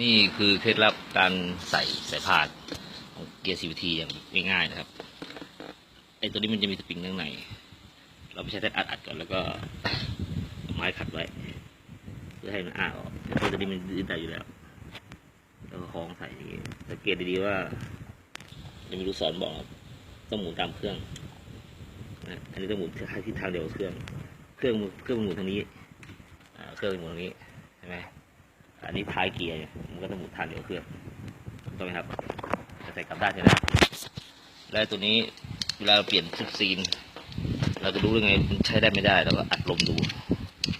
นี่คือเคล็ดลับการใส่สายพานของเกียร์ CVT อย่างง่ายๆนะครับไอ้ตัวนี้มันจะมีสปริงข้างในเราไปใช้แท่นอัดอัดก่อนแล้วก็ไม้ขัดไว้ เพื่อให้มันอ้าออกแต่ตัวนี้มันยืดได้อยู่แล้วแล้วก็คล้องใส่อย่างนี้สังเกตดีๆว่าจะมีลูกศรบอกต้องหมุนตามเครื่องอันนี้ต้องหมุนที่ทางเดียวกับเครื่อง เครื่องเครื่องมันหมุนทางนี้เครื่องมันหมุนทางนี้ใช่ไหม อันนี้ท้ายเกียร์เนี่ยมันก็ต้องหมุนทางเดียวเครื่องถูกต้องไหมครับจะใส่กลับได้ใช่ไหมแล้วตัวนี้เวลาเราเปลี่ยนชุดซีนเราจะรู้ยังไงมันใช้ได้ไม่ได้แล้วก็อัดลมดู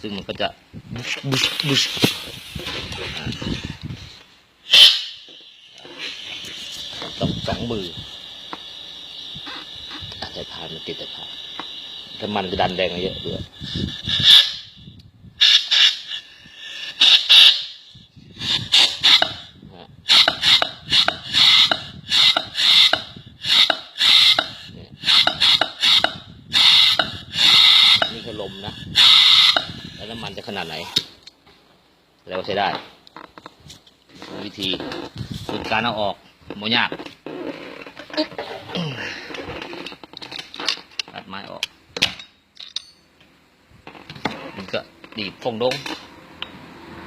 ซึ่งมันก็จะบุชบุชบุชต้องสองมืออาจจะผ่านมันติดแต่ผ่านถ้ามันจะดันแรงเยอะด้วยฮะเนี่ยนี่คือ ลมนะ แล้วน้ำมันจะขนาดไหนแล้วใช้ได้วิธีฝึกการเอาออกโมยากตัดไม้ออก มันก็ดีบฟงดง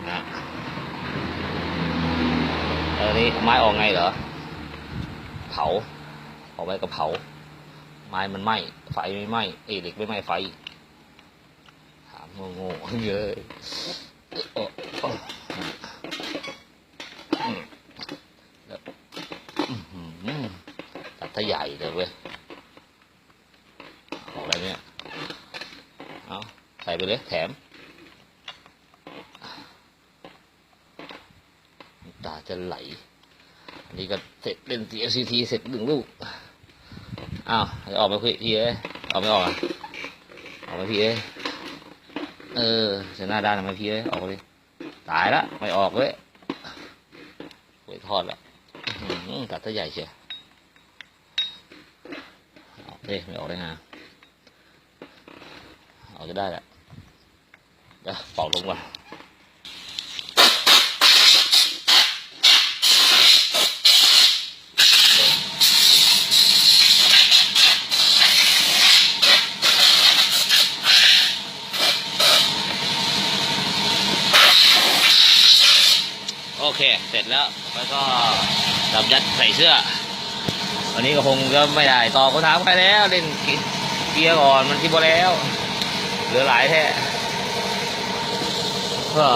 นะแล้วนี้ไม้ออกไงเหรอ เผา ออกไปก็เผา ไม้มันไหม้ ไฟไม่ไหม้เอเหล็กไม่ไหม้ไฟ โง่ๆเยอะโอ้โอ้อืมแล้วตัดทะใหญ่เลยเว้ยออกอะไรเนี่ย เอาใส่ไปเลยแถม ตาจะไหล อันนี้ก็เสร็จเล่น CLCT เสร็จหนึ่งลูก อ้าวจะออกไหมพี่พี่เอ้ออกไม่ออกอะออกไหมพี่เอ้ เออเสียหน้าด้านทำไมพี่เอ้ยออกเลยตายละไม่ออกเลยหวยทอดละอื้อหือตัดซะใหญ่เชียวออกเลยไม่ออกได้ไงออกจะได้แหละเดี๋ยวเป่าลงก่อน อเค เสร็จแล้วแล้วก็จับยัดใส่เสื้อ วันนี้ก็คงจะไม่ได้ต่อก็ถามใครแล้วเล่นเกียร์ก่อนมันที่บ่แล้ว เหลือหลายแท้ก็